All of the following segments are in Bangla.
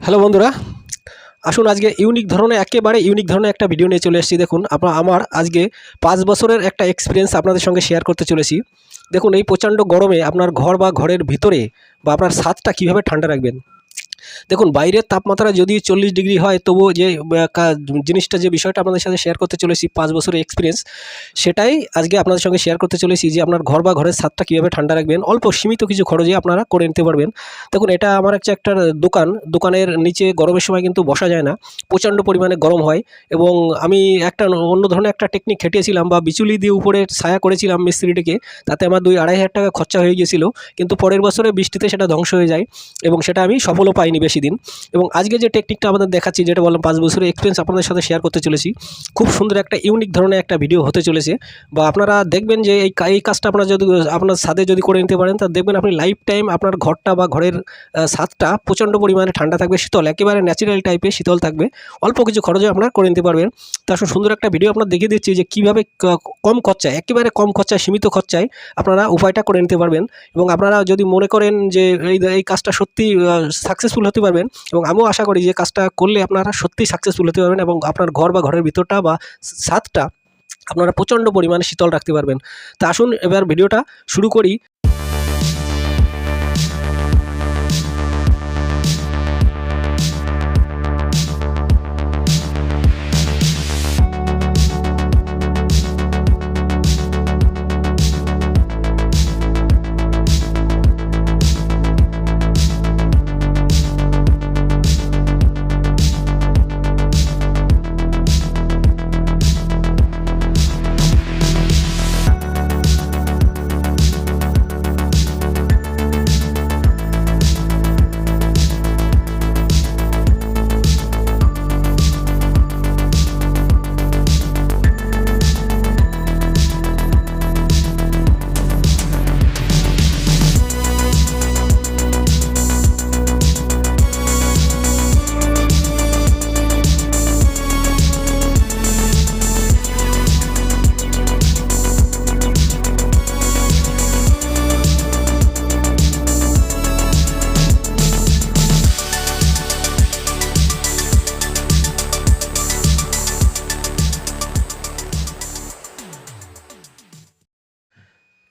হ্যালো বন্ধুরা, আসুন আজকে ইউনিক ধরনের, একেবারে ইউনিক ধরনের একটা ভিডিও নিয়ে চলে এসেছি। দেখুন আপনার আমার আজকে পাঁচ বছরের একটা এক্সপিরিয়েন্স আপনাদের সঙ্গে শেয়ার করতে চলেছি। দেখুন, এই প্রচণ্ড গরমে আপনার ঘর বা ঘরের ভিতরে বা আপনার স্বাদটা কীভাবে ঠান্ডা রাখবেন? দেখুন, বাইরের তাপমাত্রা যদি চল্লিশ ডিগ্রি হয় তবুও যে জিনিসটা যে বিষয়টা আপনাদের সাথে শেয়ার করতে চলেছি, পাঁচ বছরের এক্সপিরিয়েন্স সেটাই আজকে আপনাদের সঙ্গে শেয়ার করতে চলেছি যে, আপনার ঘর বা ঘরের ছাদটা কীভাবে ঠান্ডা রাখবেন, অল্প সীমিত কিছু খরচে আপনারা করে নিতে পারবেন। দেখুন, এটা আমার একটা একটা দোকান, দোকানের নিচে গরমের সময় কিন্তু বসা যায় না, প্রচণ্ড পরিমাণে গরম হয় এবং আমি একটা অন্য ধরনের একটা টেকনিক খেটিয়েছিলাম বা বিচুলি দিয়ে উপরে ছায়া করেছিলাম মিস্ত্রিটিকে, তাতে আমার দুই আড়াই হাজার টাকা খরচা হয়ে গিয়েছিল, কিন্তু পরের বছরে বৃষ্টিতে সেটা ধ্বংস হয়ে যায় এবং সেটা আমি সফলও পাইনি বেশি দিন। এবং আজকে যে টেকনিকটা আমাদের দেখাচ্ছি, যেটা বললাম, পাঁচ বছরের এক্সপিরিয়েন্স আপনাদের সাথে শেয়ার করতে চলেছি, খুব সুন্দর একটা ইউনিক ধরনের একটা ভিডিও হতে চলেছে। বা আপনারা দেখবেন যে এই এই কাজটা আপনারা যদি, আপনার সাথে যদি করে নিতে পারেন, তা দেখবেন আপনি লাইফ টাইম আপনার ঘরটা বা ঘরের ছাদটা প্রচণ্ড পরিমাণে ঠান্ডা থাকবে, শীতল, একেবারে ন্যাচারাল টাইপের শীতল থাকবে। অল্প কিছু খরচে আপনার করে নিতে পারবেন। তার সঙ্গে সুন্দর একটা ভিডিও আপনার দেখিয়ে দিচ্ছি যে কীভাবে কম খরচায়, একেবারে কম খরচায়, সীমিত খরচায় আপনারা উপায়টা করে নিতে পারবেন। এবং আপনারা যদি মনে করেন যে এই এই কাজটা সত্যি সাকসেসফুল হতে পারবেন এবং আমিও আশা করি যে কাজটা করলে আপনারা সত্যি সাকসেসফুল হতে পারবেন এবং আপনার ঘর বা ঘরের ভিতরটা বা ছাদটা আপনারা প্রচণ্ড পরিমাণে শীতল রাখতে পারবেন। তা আসুন এবার ভিডিওটা শুরু করি।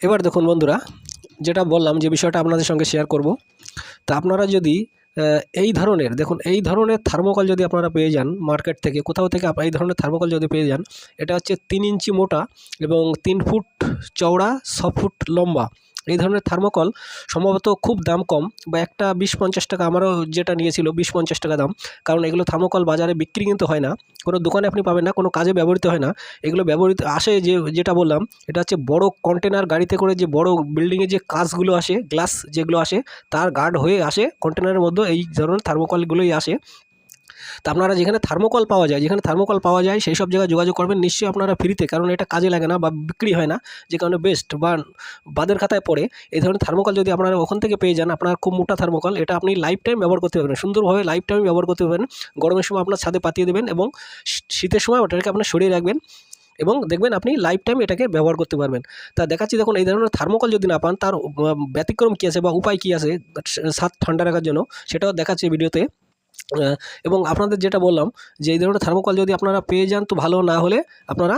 এবার দেখুন বন্ধুরা, যেটা বললাম যে বিষয়টা আপনাদের সঙ্গে শেয়ার করব। তা আপনারা যদি এই ধরনের, দেখুন, এই ধরনের থার্মোকল যদি আপনারা পেয়ে যান মার্কেট থেকে, কোথাও থেকে এই ধরনের থার্মোকল যদি পেয়ে যান, এটা হচ্ছে তিন ইঞ্চি মোটা এবং তিন ফুট চওড়া, ছ ফুট লম্বা। এই ধরনের থার্মোকল সম্ভবত খুব দাম কম বা একটা বিশ পঞ্চাশ টাকা আমারও যেটা নিয়েছিল বিশ পঞ্চাশ টাকা দাম। কারণ এগুলো থার্মোকল বাজারে বিক্রি কিন্তু হয় না। কোনো দোকানে আপনি পাবেন না, কোনো কাজে ব্যবহৃত হয় না। এগুলো ব্যবহৃত আসে যে, যেটা বললাম, এটা হচ্ছে বড় কন্টেনার গাড়িতে করে যে, বড় বিল্ডিংয়ে যে কাঁচগুলো আসে গ্লাস যেগুলো আসে, তার গার্ড হয়ে আসে। কন্টেনারের মধ্যে এই ধরনের থার্মোকলগুলোই আসে। তা আপনারা যেখানে থার্মোকল পাওয়া যায়, যেখানে থার্মোকল পাওয়া যায়, সেই সব জায়গায় যোগাযোগ করবেন। নিশ্চয়ই আপনারা ফ্রিতে কারণ এটা কাজে লাগে না বা বিক্রি হয় না। যে কারণে বেস্ট বা বাদের খাতায় পড়ে এই ধরনের থার্মোকল যদি আপনারা ওখান থেকে পেয়ে যান, আপনার খুব মোটা থার্মোকল এটা আপনি লাইফ টাইম ব্যবহার করতে পারবেন। সুন্দরভাবে লাইফ টাইম ব্যবহার করতে পারবেন। গরমের সময় আপনার ছাদে পাতিয়ে দেবেন এবং শীতের সময় ওটাকে আপনার সরিয়ে রাখবেন এবং দেখবেন আপনি লাইফ টাইম এটাকে ব্যবহার করতে পারবেন। তা দেখাচ্ছি দেখুন, এই ধরনের থার্মোকল যদি না পান, তার ব্যতিক্রম কী আছে বা উপায় কী আছে ছাদ ঠান্ডা রাখার জন্য, সেটাও দেখাচ্ছি ভিডিওতে। এবং আপনাদের যেটা বললাম যে এই ধরনের থার্মোকল যদি আপনারা পেয়ে যান তো ভালো, না হলে আপনারা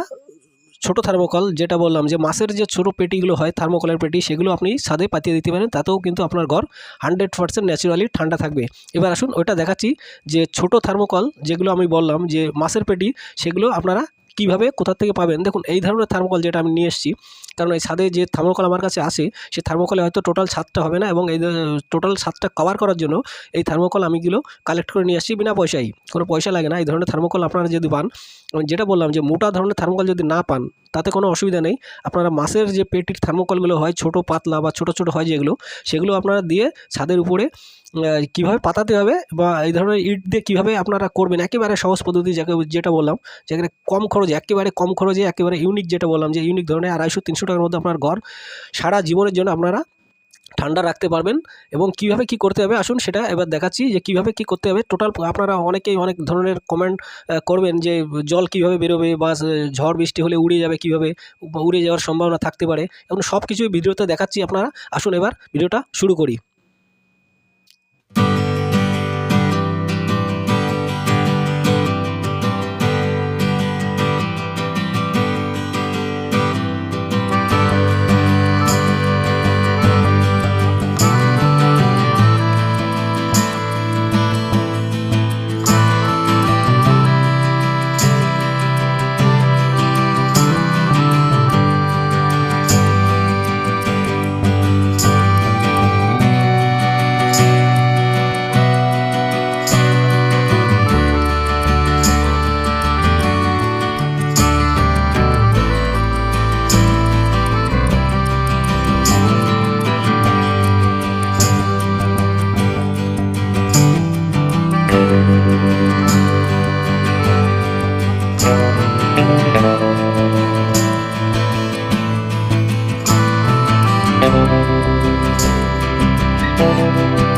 ছোটো থার্মোকল যেটা বললাম যে মাছের যে ছোটো পেটিগুলো হয় থার্মোকলের পেটি, সেগুলো আপনি সাদে পাতিয়ে দিতে পারেন, তাতেও কিন্তু আপনার ঘর হান্ড্রেড পার্সেন্ট ন্যাচুরালি ঠান্ডা থাকবে। এবার আসুন ওটা দেখাচ্ছি যে ছোট থার্মোকল যেগুলো আমি বললাম যে মাছের পেটি, সেগুলো আপনারা কীভাবে, কোথা থেকে পাবেন? দেখুন, এই ধরনের থার্মোকল যেটা আমি নিয়ে এসেছি, কারণ এই ছাদে যে থার্মোকল আমার কাছে আসে, সেই থার্মোকলে হয়তো টোটাল ছাদটা হবে না এবং এই টোটাল ছাদটা কভার করার জন্য এই থার্মোকল আমিগুলো কালেক্ট করে নিয়ে আসছি বিনা পয়সায়। কোনো পয়সা লাগে না, এই ধরনের থার্মোকল আপনারা যদি পান যেটা বললাম যে মোটা ধরনের থার্মোকল যদি না পান, তাতে কোনো অসুবিধা নেই। আপনারা মাছের যে পেটির থার্মোকলগুলো হয়, ছোট পাতলা বা ছোট ছোট হয় যেগুলো, সেগুলো আপনারা দিয়ে ছাদের উপরে কীভাবে পাতাতে হবে বা এই ধরনের ইট দিয়ে কীভাবে আপনারা করবেন? একেবারে সহজ পদ্ধতি যাকে যেটা বললাম যেখানে কম খরচে, একেবারে কম খরচে, একেবারে ইউনিক যেটা বললাম, যে ইউনিক ধরনের আড়াইশো, তিনশো টাকার মধ্যে আপনার ঘর সারা জীবনের জন্য আপনারা ঠান্ডা রাখতে পারবেন এবং কীভাবে কি করতে হবে? আসুন সেটা এবার দেখাচ্ছি যে কীভাবে কি করতে হবে। টোটাল আপনারা অনেকেই অনেক ধরনের কমেন্ট করবেন যে জল কীভাবে বেরোবে বা ঝড় বৃষ্টি হলে উড়ে যাবে কীভাবে, উড়ে যাওয়ার সম্ভাবনা থাকতে পারে। এবং সব কিছুই ভিডিওতে দেখাচ্ছি আপনারা। আসুন এবার ভিডিওটা শুরু করি। Música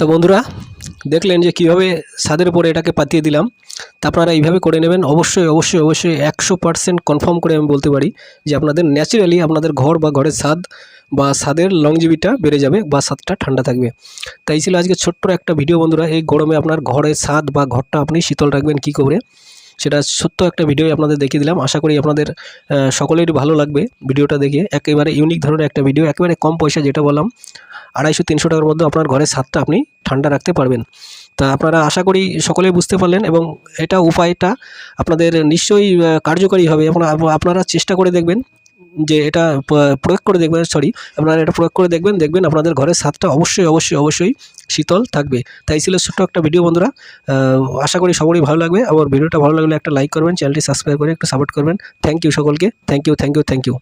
তো বন্ধুরা, দেখলেন যে কীভাবে ছাদের উপরে এটাকে পাতিয়ে দিলাম। তা আপনারা এইভাবে করে নেবেন। অবশ্যই অবশ্যই অবশ্যই একশো পার্সেন্ট কনফার্ম করে আমি বলতে পারি যে আপনাদের ন্যাচারালি আপনাদের ঘর বা ঘরের স্বাদ বা স্বাদের লংজিবিটা বেড়ে যাবে বা স্বাদটা ঠান্ডা থাকবে। তাই ছিল আজকে ছোট্ট একটা ভিডিও বন্ধুরা। এই গরমে আপনার ঘরের স্বাদ বা ঘরটা আপনি শীতল রাখবেন কী করে, সেটা ছোট্ট একটা ভিডিও আপনাদের দেখিয়ে দিলাম। আশা করি আপনাদের সকলেরই ভালো লাগবে ভিডিওটা দেখে। একেবারে ইউনিক ধরনের একটা ভিডিও একেবারে কম পয়সা যেটা বললাম আড়াইশো, তিনশো টাকার মধ্যে আপনার ঘরের ছাদটা আপনি ঠান্ডা রাখতে পারবেন। তা আপনারা আশা করি সকলেই বুঝতে পারলেন এবং এটা উপায়টা আপনাদের নিশ্চয়ই কার্যকরী হবে। এবং আপনারা চেষ্টা করে দেখবেন যে এটা প্রয়োগ করে দেখবেন সরি আপনারা এটা প্রয়োগ করে দেখবেন দেখবেন আপনাদের ঘরের ছাদটা অবশ্যই অবশ্যই অবশ্যই শীতল থাকবে। তাই ছিল ছোট্ট একটা ভিডিও বন্ধুরা। আশা করি সবারই ভালো লাগবে। আবার ভিডিওটা ভালো লাগলে একটা লাইক করবেন চ্যানেলটি সাবস্ক্রাইব করে একটু সাপোর্ট করবেন। থ্যাংক ইউ সকলকে। Thank you thank you thank you